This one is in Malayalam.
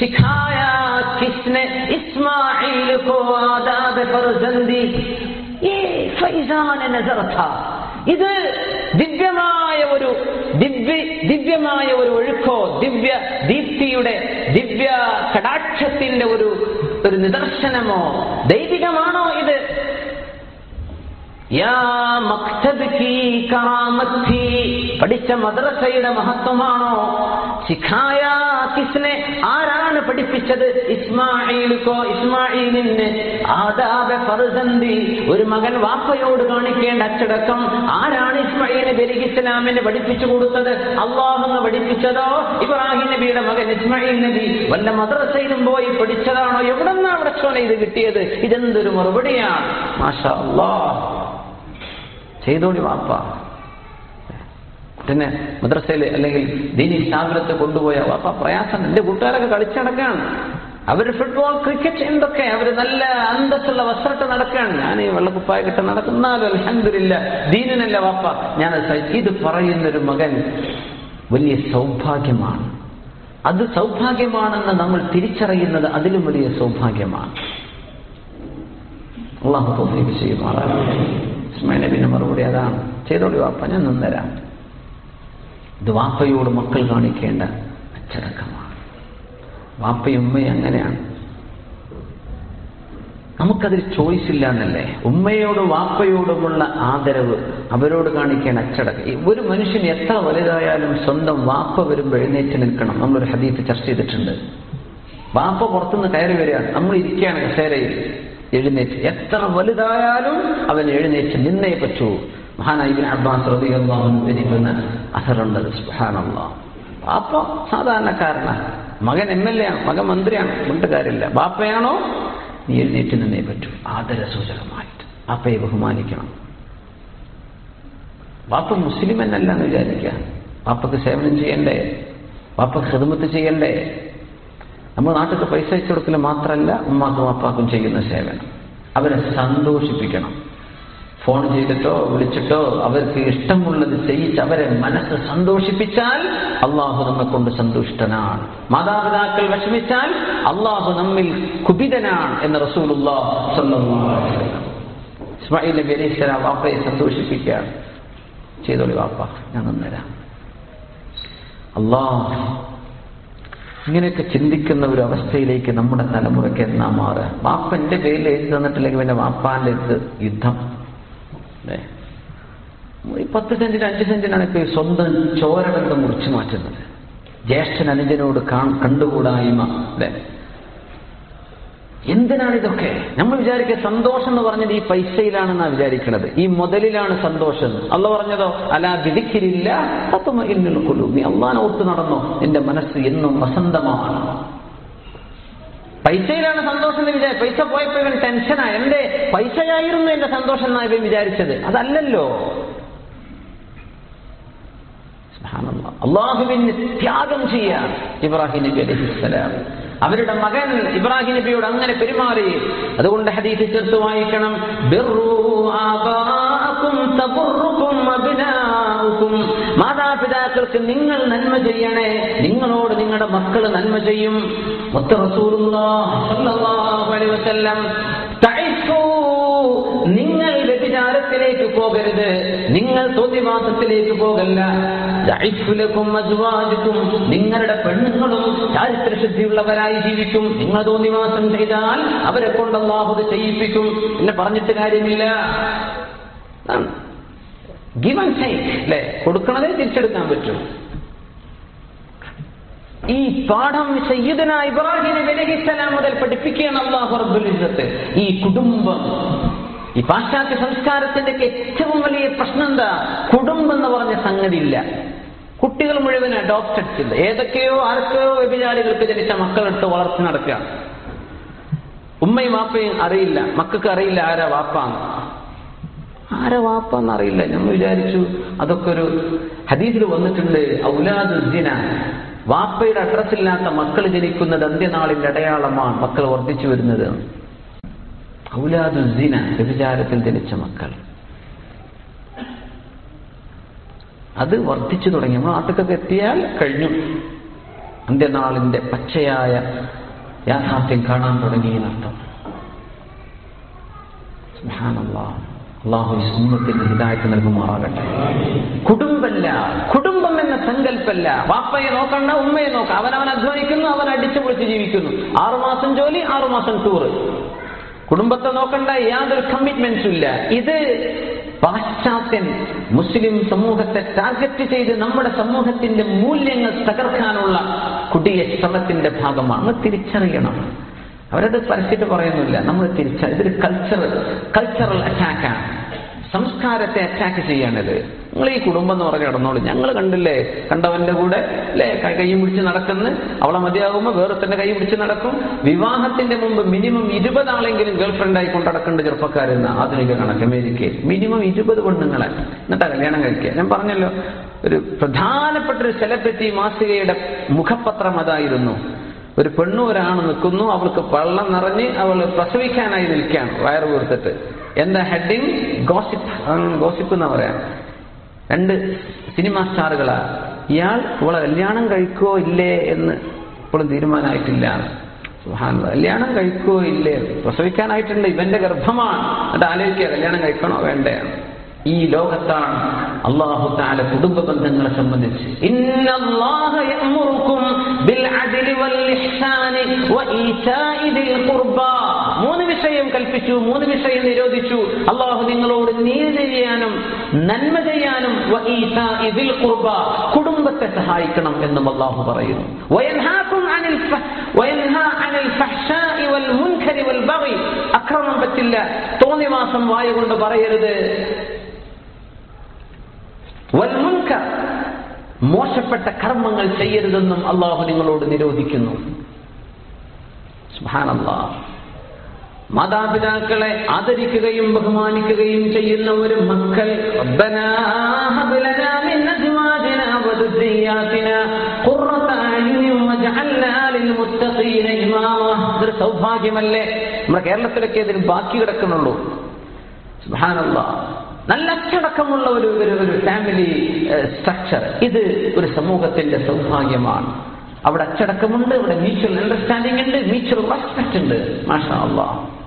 सिखाया किसने इस्माइल को आदाब फरजंदी ये फैजान नजर था ഇത് ദിവ്യമായ ഒരു ദിവ്യ ദിവ്യമായ ഒരു ഒഴുക്കോ ദിവ്യ ദീപ്തിയുടെ ദിവ്യ കടാക്ഷത്തിന്റെ ഒരു ഒരു നിദർശനമോ ദൈവികമാണോ ഇത് പഠിച്ച മദ്രസയുടെ മഹത്വമാണോ? ശിഖായ കിസ്നെ ആരാണ് പഠിപ്പിച്ചത്? ഇസ്മായിലിക്കോ ഇസ്മായിലിന് ആദാബ ഫർസന്തി ഒരു മകൻ വാപ്പയോട് കാണിക്കേണ്ട അച്ചടക്കം ആരാണ് ഇസ്മായിൽ ബലിഖ് ഇസ്ലാമിന് പഠിപ്പിച്ചു കൊടുത്തത്? അള്ളാഹെന്ന് പഠിപ്പിച്ചതോ? ഇബ്രാഹിം നബിയുടെ മകൻ ഇസ്മായിൽ നബി. വല്ല മദ്രസയിലും പോയി പഠിച്ചതാണോ? എവിടെന്നാണ് അവിടെ ഇത് കിട്ടിയത്? ഇതെന്തൊരു മറുപടിയാണ്? മാഷാ അള്ളാഹ് ചെയ്തോളി വാപ്പ. പിന്നെ മദ്രസയിൽ അല്ലെങ്കിൽ ദീനി സ്ഥാപനത്തിൽ കൊണ്ടുപോയ വാപ്പ പ്രയാസം. എന്റെ കൂട്ടുകാരൊക്കെ കളിച്ചടക്കാണ് അവർ ഫുട്ബോൾ ക്രിക്കറ്റ് എന്തൊക്കെ? അവർ നല്ല അന്തസ്സുള്ള വസ്ത്രട്ട് നടക്കുകയാണ്. ഞാൻ ഈ വെള്ളക്കുപ്പായ കിട്ട നടക്കുന്നാലും അലഹന്തില്ല ദീനനല്ല വാപ്പ. ഞാൻ ഇത് പറയുന്നൊരു മകൻ വലിയ സൗഭാഗ്യമാണ്. അത് സൗഭാഗ്യമാണെന്ന് നമ്മൾ തിരിച്ചറിയുന്നത് അതിലും വലിയ സൗഭാഗ്യമാണ്. അള്ളാഹു ചെയ്യുമാറാണ് ഇസ്മായിൽ മറുപടി അതാണ്. ചെയ്തോളി വാപ്പ ഞാൻ നിന്നരാം ഇത് വാപ്പയോട് മക്കൾ കാണിക്കേണ്ട അച്ചടക്കമാണ്. വാപ്പയും ഉമ്മയും അങ്ങനെയാണ്. നമുക്കതിൽ ചോയ്സ് ഇല്ല എന്നല്ലേ ഉമ്മയോടും വാപ്പയോടുമുള്ള ആദരവ് അവരോട് കാണിക്കേണ്ട അച്ചടക്കം. ഒരു മനുഷ്യൻ എത്ര വലുതായാലും സ്വന്തം വാപ്പ വരുമ്പോൾ എഴുന്നേറ്റ് നിൽക്കണം. നമ്മളൊരു ഹദീത്ത് ചർച്ച ചെയ്തിട്ടുണ്ട്. വാപ്പ പുറത്തുനിന്ന് കയറി വരികയാണ്. നമ്മൾ ഇരിക്കുകയാണ് കസേരയിൽ. എഴുന്നേറ്റ് എത്ര വലുതായാലും അവൻ എഴുന്നേറ്റ് നിന്നേ പറ്റൂ. മഹാനായി അബ്ബാസ് അൻഹു ധരിക്കുന്ന അസറുണ്ട്. സുബ്ഹാനല്ലാഹ് ബാപ്പ സാധാരണക്കാരനാണ് മകൻ എം എൽ എ ആണ്. മകൻ മന്ത്രിയാണ്. കാര്യമില്ല. ബാപ്പയാണോ നീ എഴുന്നേറ്റ് നിന്നേ പറ്റൂ. ആദര സൂചകമായിട്ട് ബാപ്പയെ ബഹുമാനിക്കണം. ബാപ്പ മുസ്ലിം എന്നല്ല എന്ന് വിചാരിക്കുക. ബാപ്പക്ക് സേവനം ചെയ്യണ്ടേ? ബാപ്പക്ക് ഹിദമത്ത് ചെയ്യണ്ടേ? നമ്മൾ നാട്ടിൽ പൈസ അയച്ചു കൊടുക്കൽ മാത്രമല്ല ഉമ്മാക്കും അപ്പാക്കും ചെയ്യുന്ന സേവനം. അവരെ സന്തോഷിപ്പിക്കണം. ഫോൺ ചെയ്തിട്ടോ വിളിച്ചിട്ടോ അവർക്ക് ഇഷ്ടമുള്ളത് ചെയ്യിച്ച് അവരെ മനസ്സ് സന്തോഷിപ്പിച്ചാൽ അള്ളാഹു നമ്മെ കൊണ്ട് സന്തുഷ്ടനാണ്. മാതാപിതാക്കൾ വിഷമിച്ചാൽ അള്ളാഹു നമ്മിൽ കുപിതനാണ് എന്ന് റസൂലുള്ള വാപ്പയെ സന്തോഷിപ്പിക്കുകയാണ്. ചെയ്തോളി വാപ്പ ഞാൻ നന്നരാം. അള്ളാഹ് ഇങ്ങനെയൊക്കെ ചിന്തിക്കുന്ന ഒരു അവസ്ഥയിലേക്ക് നമ്മുടെ തലമുറയ്ക്ക് എന്നാ മാറുക? വാപ്പന്റെ പേരിൽ എഴുതി തന്നിട്ടില്ലെങ്കിൽ പിന്നെ വാപ്പാന്റെ അടുത്ത് യുദ്ധം. പത്ത് സെന്റിന് അഞ്ച് സെന്റിനാണ് ഇപ്പൊ ഈ സ്വന്തം ചോരബന്ധം മുറിച്ചു മാറ്റുന്നത്. ജ്യേഷ്ഠൻ അനുജനോട് കാ- കണ്ടുകൂടായ്മ. അല്ലേ? എന്തിനാണ് ഇതൊക്കെ നമ്മൾ വിചാരിക്കുക സന്തോഷം എന്ന് പറഞ്ഞത് ഈ പൈസയിലാണെന്നാണ് വിചാരിക്കുന്നത് ഈ മുതലിലാണ് സന്തോഷം. അല്ല പറഞ്ഞതോ അലാ വിധിക്കില്ല തത്വമ ഇന്നിൽ കൊല്ലു നീ അള്ളാനെ ഓർത്ത് നടന്നോ? എന്റെ മനസ്സ് എന്നും വസന്തമാണ്. പൈസയിലാണ് സന്തോഷം എന്ന് വിചാരിച്ചു പൈസ പോയപ്പോ ഇവൻ ടെൻഷനായി എന്റെ പൈസയായിരുന്നു എന്റെ സന്തോഷം എന്നാ ഇവൻ വിചാരിച്ചത്. അതല്ലല്ലോ. അള്ളാഹുവിന് ത്യാഗം ചെയ്യാൻ ഇബ്രാഹിം നബി അലൈഹിസ്സലാം അവരുടെ മകൻ ഇബ്രാഹിം നബിയോട് അങ്ങനെ പെരുമാറി. അതുകൊണ്ട് ഹദീസ് ചേർത്ത് വായിക്കണം. മാതാപിതാക്കൾക്ക് നിങ്ങൾ നന്മ ചെയ്യണേ. നിങ്ങളോട് നിങ്ങളുടെ മക്കൾ നന്മ ചെയ്യും. വ്യഭിചാരത്തിലേക്ക് പോകരുത്. നിങ്ങൾ തോന്നിവാസത്തിലേക്ക് പോകല്ല ും. നിങ്ങളുടെ പെണ്ണുങ്ങളും ചാരിത്ര ശുദ്ധിയുള്ളവരായി ജീവിക്കും. നിങ്ങൾ തോന്നിവാസം ചെയ്താൽ അവരെ കൊണ്ട് അള്ളാഹു ഇത് ചെയ്യിപ്പിക്കും. എന്നെ പറഞ്ഞിട്ട് കാര്യമില്ല. ഗിവൻ അല്ലെ? കൊടുക്കണതേ തിരിച്ചെടുക്കാൻ പറ്റും. ഈ പാഠം സയ്യിദന ഇബ്രാഹിം നബി മുതൽ പഠിപ്പിക്കുകയാണ് അള്ളാഹു റബ്ബുൽ ഈ കുടുംബം ഈ പാശ്ചാത്യ സംസ്കാരത്തിന്റെ ഏറ്റവും വലിയ പ്രശ്നം എന്താ കുടുംബം എന്ന് പറഞ്ഞ സംഗതി ഇല്ല കുട്ടികൾ മുഴുവൻ അഡോപ്റ്റഡ് ചെയ്ത് ഏതൊക്കെയോ ആർക്കെയോ വ്യഭിചാരികൾക്ക് ജനിച്ച മക്കളെടുത്ത് വളർത്തി നടക്കുക. ഉമ്മയും വാപ്പയും അറിയില്ല. മക്കൾക്ക് അറിയില്ല ആരാ വാപ്പാന്ന്. ആരാ വാപ്പാന്ന് അറിയില്ല. നമ്മൾ വിചാരിച്ചു അതൊക്കെ ഒരു ഹദീസിൽ വന്നിട്ടുണ്ട്. ഔലാദുദ്ദിന വാപ്പയുടെ അഡ്രസ്സില്ലാത്ത മക്കൾ ജനിക്കുന്നത് അന്ത്യനാളിന്റെ അടയാളമാണ് മക്കൾ വർദ്ധിച്ചു വരുന്നത്. ഔലാദുദ്ദിന വ്യഭിചാരത്തിൽ ജനിച്ച മക്കൾ. അത് വർദ്ധിച്ചു തുടങ്ങി നമ്മൾ നാട്ടിലൊക്കെ എത്തിയാൽ കഴിഞ്ഞു. അന്ത്യനാളിന്റെ പച്ചയായ യാഥാർത്ഥ്യം കാണാൻ തുടങ്ങി എന്നർത്ഥം. അള്ളാഹു ഈ ഹിതായിട്ട് നൽകുമാറാകട്ടെ. കുടുംബല്ല കുടുംബം എന്ന സങ്കല്പല്ല വാപ്പയെ നോക്കണ്ട ഉമ്മയെ നോക്കാം. അവൻ അധ്വാനിക്കുന്നു അവൻ അടിച്ചു പൊളിച്ച് ജീവിക്കുന്നു. ആറുമാസം ജോലി ആറുമാസം ടൂറ് കുടുംബത്തെ നോക്കണ്ട യാതൊരു കമ്മിറ്റ്മെന്റ്സും ഇല്ല. ഇത് പാശ്ചാത്യൻ മുസ്ലിം സമൂഹത്തെ ടാർഗറ്റ് ചെയ്ത് നമ്മുടെ സമൂഹത്തിന്റെ മൂല്യങ്ങൾ തകർക്കാനുള്ള കുടിയ ശ്രമത്തിന്റെ ഭാഗമാണ്. തിരിച്ചറിയണം. അവരത് പരസ്യമായിട്ട് പറയുന്നില്ല. നമ്മൾ തിരിച്ച ഇതൊരു കൾച്ചറൽ കൾച്ചറൽ അറ്റാക്കാണ് സംസ്കാരത്തെ അറ്റാക്ക് ചെയ്യാണിത് നിങ്ങൾ ഈ കുടുംബം എന്ന് പറഞ്ഞ് കിടന്നോളൂ ഞങ്ങൾ കണ്ടില്ലേ? കണ്ടവന്റെ കൂടെ അല്ലേ കൈ പിടിച്ച് നടക്കുന്ന. അവളെ മതിയാകുമ്പോൾ വേറെ തന്നെ കൈ പിടിച്ച് നടക്കും. വിവാഹത്തിന്റെ മുമ്പ് മിനിമം ഇരുപത് ആളെങ്കിലും ഗേൾഫ്രണ്ട് ആയി കൊണ്ട് നടക്കേണ്ട ചെറുപ്പക്കാരെന്ന ആധുനിക കണക്ക്. അമേരിക്കയിൽ മിനിമം ഇരുപത് പെണ്ണുങ്ങളെ. എന്നിട്ടാ കല്യാണം കഴിക്കുക. ഞാൻ പറഞ്ഞല്ലോ ഒരു പ്രധാനപ്പെട്ട ഒരു സെലിബ്രിറ്റി മാസികയുടെ മുഖപത്രം അതായിരുന്നു. ഒരു പെണ്ണു ഒരാണ് നിൽക്കുന്നു. അവൾക്ക് വെള്ളം നിറഞ്ഞ് അവൾ പ്രസവിക്കാനായി നിൽക്കുകയാണ് വയറ് വീർത്തിട്ട്. എന്താ ഹെഡിങ് ഗോസിപ്പ് ഗോസിപ്പ് എന്ന് പറയാം. രണ്ട് സിനിമാ സ്റ്റാറുകളാ ഇയാൾ ഇവളെ കല്യാണം കഴിക്കോ ഇല്ലേ എന്ന് ഇപ്പോഴും തീരുമാനമായിട്ടില്ല. കല്യാണം കഴിക്കോ ഇല്ലേ? പ്രസവിക്കാനായിട്ടുണ്ട്. ഇവന്റെ ഗർഭമാണ്. എന്നിട്ട് ആലോചിക്കുക കല്യാണം കഴിക്കണോ വേണ്ടേ? ഈ ലോകത്താണ് അള്ളാഹു താല കുടുംബ ബന്ധങ്ങളെ സംബന്ധിച്ച്. ഇന്നല്ലാഹ മൂന്ന് വിഷയം കൽപ്പിച്ചു മൂന്ന് വിഷയം നിരോധിച്ചു. അള്ളാഹു നിങ്ങളോട് നീതി ചെയ്യാനും നന്മ ചെയ്യാനും കുടുംബത്തെ സഹായിക്കണം എന്നും അള്ളാഹു പറയുന്നു. അക്രമം പറ്റില്ല തോന്നിവാസം വായ കൊണ്ട് പറയരുത് മോശപ്പെട്ട കർമ്മങ്ങൾ ചെയ്യരുതെന്നും അള്ളാഹു നിങ്ങളോട് നിരോധിക്കുന്നു. സുബ്ഹാനല്ലാഹ്. മാതാപിതാക്കളെ ആദരിക്കുകയും ബഹുമാനിക്കുകയും ചെയ്യുന്ന ഒരു മക്കൾ സൗഭാഗ്യമല്ലേ? നമ്മുടെ കേരളത്തിലൊക്കെ ഇതിന് ബാക്കി കിടക്കുന്നുള്ളൂ. നല്ല അച്ചടക്കമുള്ള ഒരു ഒരു ഒരു ഫാമിലി സ്ട്രക്ചർ ഇത് ഒരു സമൂഹത്തിന്റെ സൗഭാഗ്യമാണ്. അവിടെ അച്ചടക്കമുണ്ട് ഇവിടെ മ്യൂച്വൽ അണ്ടർസ്റ്റാൻഡിംഗ് ഉണ്ട് മ്യൂച്വൽ റെസ്പെക്ട് ഉണ്ട്. മാഷാ അള്ളാഹ്